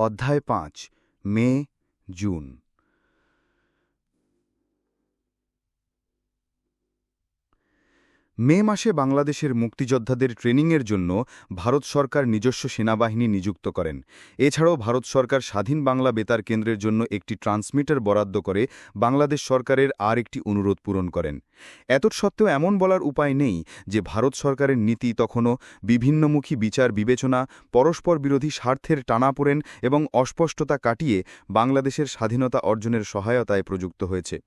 অধ্যায় পাঁচ May June মে মাসে বাংলাদেশের মুক্তিযোদ্ধাদের ট্রেনিংয়ের জন্য ভারত সরকার নিজস্ব সেনাবাহিনী নিযুক্ত করেন। এছাড়াও ভারত সরকার স্বাধীন বাংলা বেতার কেন্দ্রের জন্য একটি ট্রান্সমিটার বরাদ্দ করে বাংলাদেশ সরকারের আর একটি অনুরোধ পূরণ করেন। এত সত্ত্বেও এমন বলার উপায় নেই যে ভারত সরকারের নীতি তখনও বিভিন্নমুখী বিচার বিবেচনা, পরস্পর বিরোধী স্বার্থের টানাপোড়েন এবং অস্পষ্টতা কাটিয়ে বাংলাদেশের স্বাধীনতা অর্জনের সহায়তায় প্রযুক্ত হয়েছে।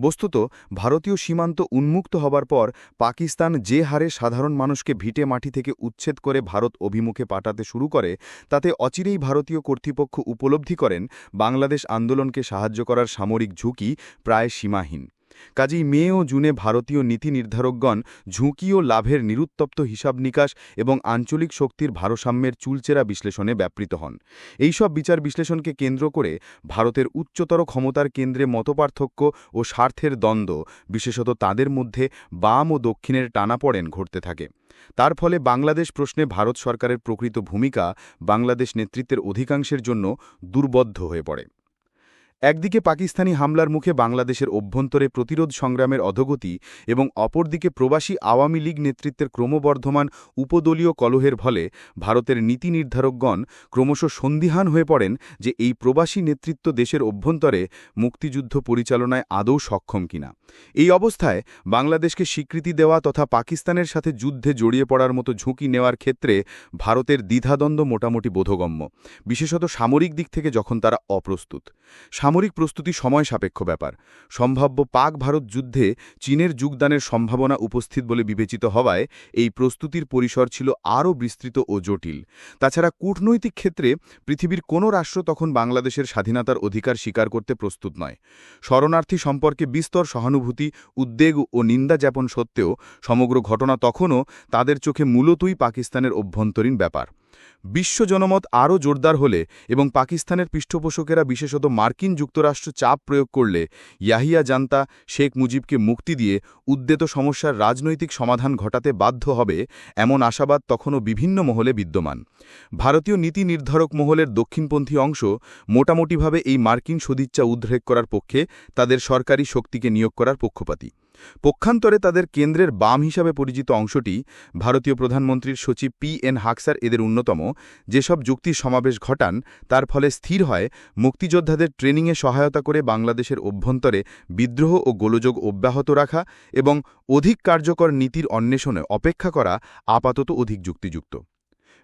বস্তুত, ভারতীয় সীমান্ত উন্মুক্ত হবার পর পাকিস্তান যে হারে সাধারণ মানুষকে ভিটে মাটি থেকে উচ্ছেদ করে ভারত অভিমুখে পাঠাতে শুরু করে, তাতে অচিরেই ভারতীয় কর্তৃপক্ষ উপলব্ধি করেন, বাংলাদেশ আন্দোলনকে সাহায্য করার সামরিক ঝুঁকি প্রায় সীমাহীন। কাজেই মে ও জুনে ভারতীয় নীতি নির্ধারকগণ ঝুঁকি ও লাভের নিরুত্তপ্ত হিসাব নিকাশ এবং আঞ্চলিক শক্তির ভারসাম্যের চুলচেরা বিশ্লেষণে ব্যাপৃত হন। এইসব বিচার বিশ্লেষণকে কেন্দ্র করে ভারতের উচ্চতর ক্ষমতার কেন্দ্রে মতপার্থক্য ও স্বার্থের দ্বন্দ্ব, বিশেষত তাদের মধ্যে বাম ও দক্ষিণের টানাপড়েন ঘটতে থাকে। তার ফলে বাংলাদেশ প্রশ্নে ভারত সরকারের প্রকৃত ভূমিকা বাংলাদেশ নেতৃত্বের অধিকাংশের জন্য দুর্বদ্ধ হয়ে পড়ে। একদিকে পাকিস্তানি হামলার মুখে বাংলাদেশের অভ্যন্তরে প্রতিরোধ সংগ্রামের অধগতি এবং অপরদিকে প্রবাসী আওয়ামী লীগ নেতৃত্বের ক্রমবর্ধমান উপদলীয় কলহের ফলে ভারতের নীতি নির্ধারকগণ ক্রমশ সন্দিহান হয়ে পড়েন যে এই প্রবাসী নেতৃত্ব দেশের অভ্যন্তরে মুক্তিযুদ্ধ পরিচালনায় আদৌ সক্ষম কিনা। এই অবস্থায় বাংলাদেশকে স্বীকৃতি দেওয়া তথা পাকিস্তানের সাথে যুদ্ধে জড়িয়ে পড়ার মতো ঝুঁকি নেওয়ার ক্ষেত্রে ভারতের দ্বিধাদ্বন্দ্ব মোটামুটি বোধগম্য, বিশেষত সামরিক দিক থেকে যখন তারা অপ্রস্তুত। সামরিক প্রস্তুতি সময় সাপেক্ষ ব্যাপার। সম্ভাব্য পাক ভারত যুদ্ধে চীনের যোগদানের সম্ভাবনা উপস্থিত বলে বিবেচিত হওয়ায় এই প্রস্তুতির পরিসর ছিল আরও বিস্তৃত ও জটিল। তাছাড়া কূটনৈতিক ক্ষেত্রে পৃথিবীর কোনো রাষ্ট্র তখন বাংলাদেশের স্বাধীনতার অধিকার স্বীকার করতে প্রস্তুত নয়। শরণার্থী সম্পর্কে বিস্তর সহানুভূতি, উদ্বেগ ও নিন্দা জ্ঞাপন সত্ত্বেও সমগ্র ঘটনা তখনও তাদের চোখে মূলতই পাকিস্তানের অভ্যন্তরীণ ব্যাপার। বিশ্ব জনমত আরও জোরদার হলে এবং পাকিস্তানের পৃষ্ঠপোষকেরা বিশেষত মার্কিন যুক্তরাষ্ট্র চাপ প্রয়োগ করলে ইয়াহিয়া জান্তা, শেখ মুজিবকে মুক্তি দিয়ে উদ্যেত সমস্যার রাজনৈতিক সমাধান ঘটাতে বাধ্য হবে এমন আশাবাদ তখনও বিভিন্ন মহলে বিদ্যমান। ভারতীয় নীতি নির্ধারক মহলের দক্ষিণপন্থী অংশ মোটামুটিভাবে এই মার্কিন সদিচ্ছা উদ্রেক করার পক্ষে তাদের সরকারি শক্তিকে নিয়োগ করার পক্ষপাতী। পক্ষান্তরে তাদের কেন্দ্রের বাম হিসাবে পরিচিত অংশটি ভারতীয় প্রধানমন্ত্রীর সচিব পি এন হাকসার এদের অন্যতম। যেসব যুক্তির সমাবেশ ঘটান, তার ফলে স্থির হয়, মুক্তিযোদ্ধাদের ট্রেনিংয়ে সহায়তা করে বাংলাদেশের অভ্যন্তরে বিদ্রোহ ও গোলযোগ অব্যাহত রাখা এবং অধিক কার্যকর নীতির অন্বেষণে অপেক্ষা করা আপাতত অধিক যুক্তিযুক্ত।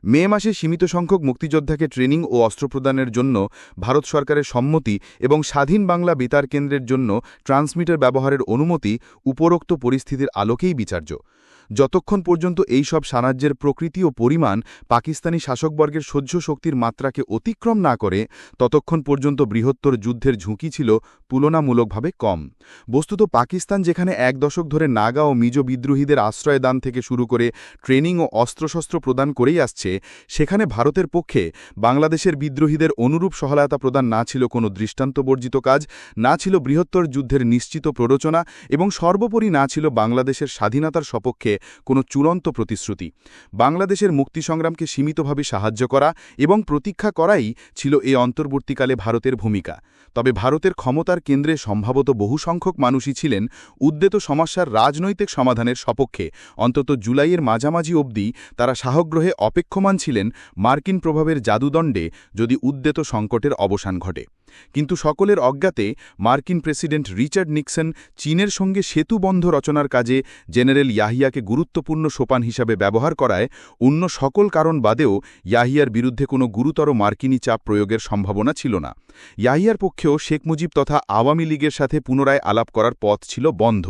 মে মাসে সীমিত সংখ্যক মুক্তিযোদ্ধাকে ট্রেনিং ও অস্ত্র প্রদানের জন্য ভারত সরকারের সম্মতি এবং স্বাধীন বাংলা বেতার কেন্দ্রের জন্য ট্রান্সমিটার ব্যবহারের অনুমতি উপরোক্ত পরিস্থিতির আলোকেই বিচার্য। যতক্ষণ পর্যন্ত এই সব সাহায্যের প্রকৃতি ও পরিমাণ পাকিস্তানি শাসকবর্গের সহ্য শক্তির মাত্রাকে অতিক্রম না করে, ততক্ষণ পর্যন্ত বৃহত্তর যুদ্ধের ঝুঁকি ছিল তুলনামূলকভাবে কম। বস্তুত পাকিস্তান যেখানে এক দশক ধরে নাগা ও মিজো বিদ্রোহীদের আশ্রয়দান থেকে শুরু করে ট্রেনিং ও অস্ত্রশস্ত্র প্রদান করেই আসছে, সেখানে ভারতের পক্ষে বাংলাদেশের বিদ্রোহীদের অনুরূপ সহায়তা প্রদান না ছিল কোনো দৃষ্টান্তবর্জিত কাজ, না ছিল বৃহত্তর যুদ্ধের নিশ্চিত প্ররোচনা এবং সর্বোপরি না ছিল বাংলাদেশের স্বাধীনতার সপক্ষে কোনো চূড়ান্ত প্রতিশ্রুতি। বাংলাদেশের মুক্তি সংগ্রামকে সীমিতভাবে সাহায্য করা এবং প্রতীক্ষা করাই ছিল এ অন্তর্বর্তীকালে ভারতের ভূমিকা। তবে ভারতের ক্ষমতার কেন্দ্রে সম্ভবত বহু সংখ্যক মানুষই ছিলেন উদ্যেত সমস্যার রাজনৈতিক সমাধানের সপক্ষে। অন্তত জুলাইয়ের মাঝামাঝি অবধি তারা সাহগ্রহে অপেক্ষমান ছিলেন মার্কিন প্রভাবের জাদুদণ্ডে যদি উদ্যেত সংকটের অবসান ঘটে। কিন্তু সকলের অজ্ঞাতে মার্কিন প্রেসিডেন্ট রিচার্ড নিক্সন চীনের সঙ্গে সেতু বন্ধ রচনার কাজে জেনারেল ইয়াহিয়াকে গুরুত্বপূর্ণ সোপান হিসাবে ব্যবহার করায় অন্য সকল কারণ বাদেও ইয়াহিয়ার বিরুদ্ধে কোনো গুরুতর মার্কিনী চাপ প্রয়োগের সম্ভাবনা ছিল না। ইয়াহিয়ার পক্ষেও শেখ মুজিব তথা আওয়ামী লীগের সাথে পুনরায় আলাপ করার পথ ছিল বন্ধ।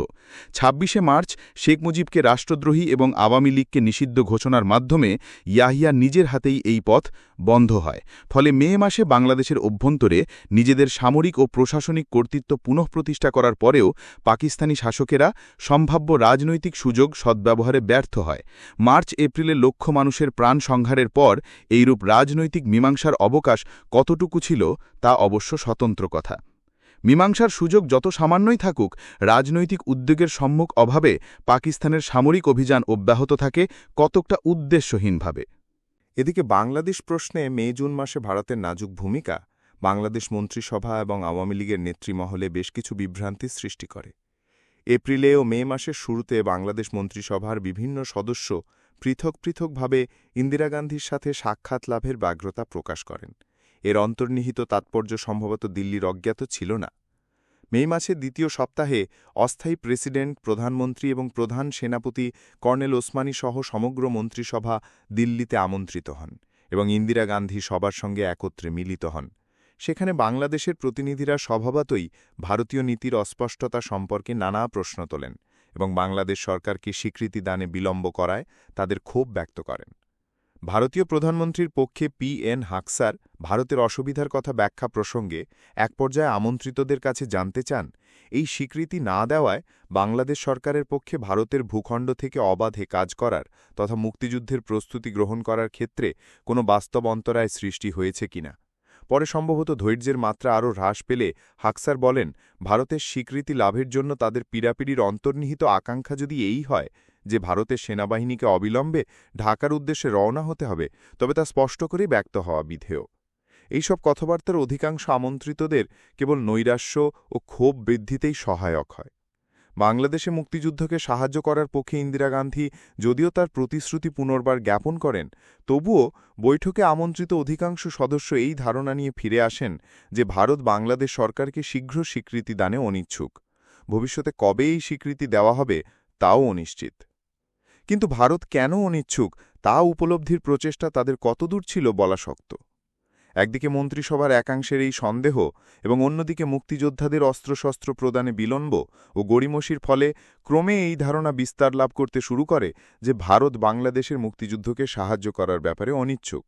ছাব্বিশে মার্চ শেখ মুজিবকে রাষ্ট্রদ্রোহী এবং আওয়ামী লীগকে নিষিদ্ধ ঘোষণার মাধ্যমে ইয়াহিয়া নিজের হাতেই এই পথ বন্ধ হয়। ফলে মে মাসে বাংলাদেশের অভ্যন্তরে নিজেদের সামরিক ও প্রশাসনিক কর্তৃত্ব পুনঃপ্রতিষ্ঠা করার পরেও পাকিস্তানি শাসকেরা সম্ভাব্য রাজনৈতিক সুযোগ সদ্ব্যবহারে ব্যর্থ হয়। মার্চ, এপ্রিলে লক্ষ মানুষের প্রাণ সংহারের পর এইরূপ রাজনৈতিক মীমাংসার অবকাশ কতটুকু ছিল তা অবশ্য স্বতন্ত্র কথা। মীমাংসার সুযোগ যত সামান্যই থাকুক, রাজনৈতিক উদ্যোগের সম্মুখ অভাবে পাকিস্তানের সামরিক অভিযান অব্যাহত থাকে কতকটা উদ্দেশ্যহীনভাবে। এদিকে বাংলাদেশ প্রশ্নে মে জুন মাসে ভারতের নাজুক ভূমিকা বাংলাদেশ মন্ত্রিসভা এবং আওয়ামী লীগের নেতৃমহলে বেশ কিছু বিভ্রান্তির সৃষ্টি করে। এপ্রিলে ও মে মাসের শুরুতে বাংলাদেশ মন্ত্রিসভার বিভিন্ন সদস্য পৃথক পৃথকভাবে ইন্দিরা গান্ধীর সাথে সাক্ষাৎ লাভের ব্যগ্রতা প্রকাশ করেন। এর অন্তর্নিহিত তাৎপর্য সম্ভবত দিল্লির অজ্ঞাত ছিল না। মে মাসের দ্বিতীয় সপ্তাহে অস্থায়ী প্রেসিডেন্ট, প্রধানমন্ত্রী এবং প্রধান সেনাপতি কর্নেল ওসমানী সহ সমগ্র মন্ত্রিসভা দিল্লিতে আমন্ত্রিত হন এবং ইন্দিরা গান্ধী সবার সঙ্গে একত্রে মিলিত হন। সেখানে বাংলাদেশের প্রতিনিধিরা স্বভাবতই ভারতীয় নীতির অস্পষ্টতা সম্পর্কে নানা প্রশ্ন তোলেন এবং বাংলাদেশ সরকারকে স্বীকৃতি দানে বিলম্ব করায় তাদের ক্ষোভ ব্যক্ত করেন। ভারতীয় প্রধানমন্ত্রীর পক্ষে পি এন হাকসার ভারতের অসুবিধার কথা ব্যাখ্যা প্রসঙ্গে এক পর্যায়ে আমন্ত্রিতদের কাছে জানতে চান, এই স্বীকৃতি না দেওয়ায় বাংলাদেশ সরকারের পক্ষে ভারতের ভূখণ্ড থেকে অবাধে কাজ করার তথা মুক্তিযুদ্ধের প্রস্তুতি গ্রহণ করার ক্ষেত্রে কোনো বাস্তব অন্তরায় সৃষ্টি হয়েছে কিনা। পরে সম্ভবত ধৈর্যের মাত্রা আরও হ্রাস পেলে হাকসার বলেন, ভারতের স্বীকৃতি লাভের জন্য তাদের পীড়াপিড়ির অন্তর্নিহিত আকাঙ্ক্ষা যদি এই হয় যে ভারতের সেনাবাহিনীকে অবিলম্বে ঢাকার উদ্দেশ্যে রওনা হতে হবে, তবে তা স্পষ্ট করেই ব্যক্ত হওয়া বিধেয়। এইসব কথাবার্তার অধিকাংশ আমন্ত্রিতদের কেবল নৈরাশ্য ও ক্ষোভ বৃদ্ধিতেই সহায়ক হয়। বাংলাদেশে মুক্তিযুদ্ধকে সাহায্য করার পক্ষে ইন্দিরা গান্ধী যদিও তার প্রতিশ্রুতি পুনর্বার জ্ঞাপন করেন, তবুও বৈঠকে আমন্ত্রিত অধিকাংশ সদস্য এই ধারণা নিয়ে ফিরে আসেন যে ভারত বাংলাদেশ সরকারকে শীঘ্র স্বীকৃতি দানে অনিচ্ছুক। ভবিষ্যতে কবে এই স্বীকৃতি দেওয়া হবে তাও অনিশ্চিত। কিন্তু ভারত কেন অনিচ্ছুক তা উপলব্ধির প্রচেষ্টা তাদের কতদূর ছিল বলা শক্ত। একদিকে মন্ত্রিসভার একাংশের এই সন্দেহ এবং অন্যদিকে মুক্তিযোদ্ধাদের অস্ত্রশস্ত্র প্রদানে বিলম্ব ও গড়িমসির ফলে ক্রমে এই ধারণা বিস্তার লাভ করতে শুরু করে যে ভারত বাংলাদেশের মুক্তিযুদ্ধকে সাহায্য করার ব্যাপারে অনিচ্ছুক।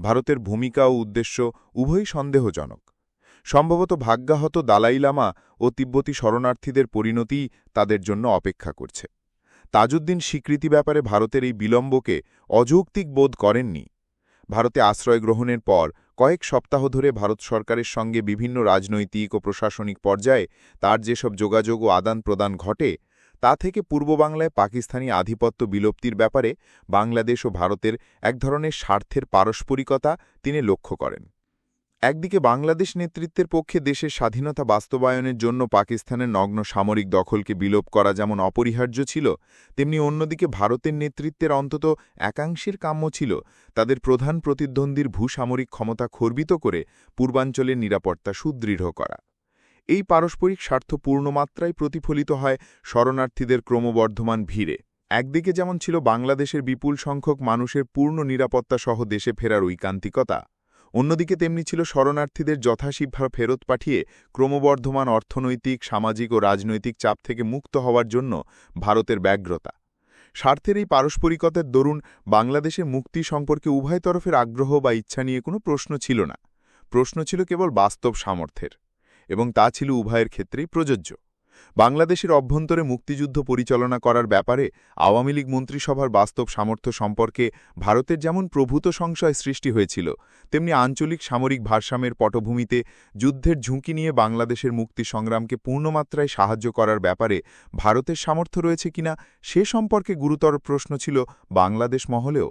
ভারতের ভূমিকা ও উদ্দেশ্য উভয়ই সন্দেহজনক। সম্ভবত ভাগ্যাহত দালাই লামা ও তিব্বতী শরণার্থীদের পরিণতিই তাদের জন্য অপেক্ষা করছে। তাজউদ্দিন স্বীকৃতি ব্যাপারে ভারতের এই বিলম্বকে অযৌক্তিক বোধ করেননি। ভারতে আশ্রয় গ্রহণের পর কয়েক সপ্তাহ ধরে ভারত সরকারের সঙ্গে বিভিন্ন রাজনৈতিক ও প্রশাসনিক পর্যায়ে তার যেসব যোগাযোগ ও আদান প্রদান ঘটে, তা থেকে পূর্ব বাংলায় পাকিস্তানি আধিপত্য বিলুপ্তির ব্যাপারে বাংলাদেশ ও ভারতের এক ধরনের স্বার্থের পারস্পরিকতা তিনি লক্ষ্য করেন। একদিকে বাংলাদেশ নেতৃত্বের পক্ষে দেশের স্বাধীনতা বাস্তবায়নের জন্য পাকিস্তানের নগ্ন সামরিক দখলকে বিলোপ করা যেমন অপরিহার্য ছিল, তেমনি অন্যদিকে ভারতের নেতৃত্বের অন্তত একাংশের কাম্য ছিল। তাদের প্রধান প্রতিদ্বন্দ্বীর ভূসামরিক ক্ষমতা খর্বিত করে পূর্বাঞ্চলের নিরাপত্তা সুদৃঢ় করা। এই পারস্পরিক স্বার্থ পূর্ণমাত্রায় প্রতিফলিত হয় শরণার্থীদের ক্রমবর্ধমান ভিড়ে। একদিকে যেমন ছিল বাংলাদেশের বিপুল সংখ্যক মানুষের পূর্ণ নিরাপত্তা সহ দেশে ফেরার ঐকান্তিকতা অন্যদিকে তেমনি ছিল শরণার্থীদের যথাশীঘ্র ফেরত পাঠিয়ে ক্রমবর্ধমান অর্থনৈতিক, সামাজিক ও রাজনৈতিক চাপ থেকে মুক্ত হওয়ার জন্য ভারতের ব্যগ্রতা। স্বার্থের এই পারস্পরিকতার দরুন বাংলাদেশের মুক্তি সম্পর্কে উভয় তরফের আগ্রহ বা ইচ্ছা নিয়ে কোনো প্রশ্ন ছিল না। প্রশ্ন ছিল কেবল বাস্তব সামর্থ্যের, এবং তা ছিল উভয়ের ক্ষেত্রেই প্রযোজ্য। বাংলাদেশের অভ্যন্তরে মুক্তিযুদ্ধ পরিচালনা করার ব্যাপারে আওয়ামী লীগ মন্ত্রিসভার বাস্তব সামর্থ্য সম্পর্কে ভারতের যেমন প্রভূত সংশয় সৃষ্টি হয়েছিল, তেমনি আঞ্চলিক সামরিক ভারসাম্যের পটভূমিতে যুদ্ধের ঝুঁকি নিয়ে বাংলাদেশের মুক্তি সংগ্রামকে পূর্ণমাত্রায় সাহায্য করার ব্যাপারে ভারতের সামর্থ্য রয়েছে কিনা সে সম্পর্কে গুরুতর প্রশ্ন ছিল বাংলাদেশ মহলেও।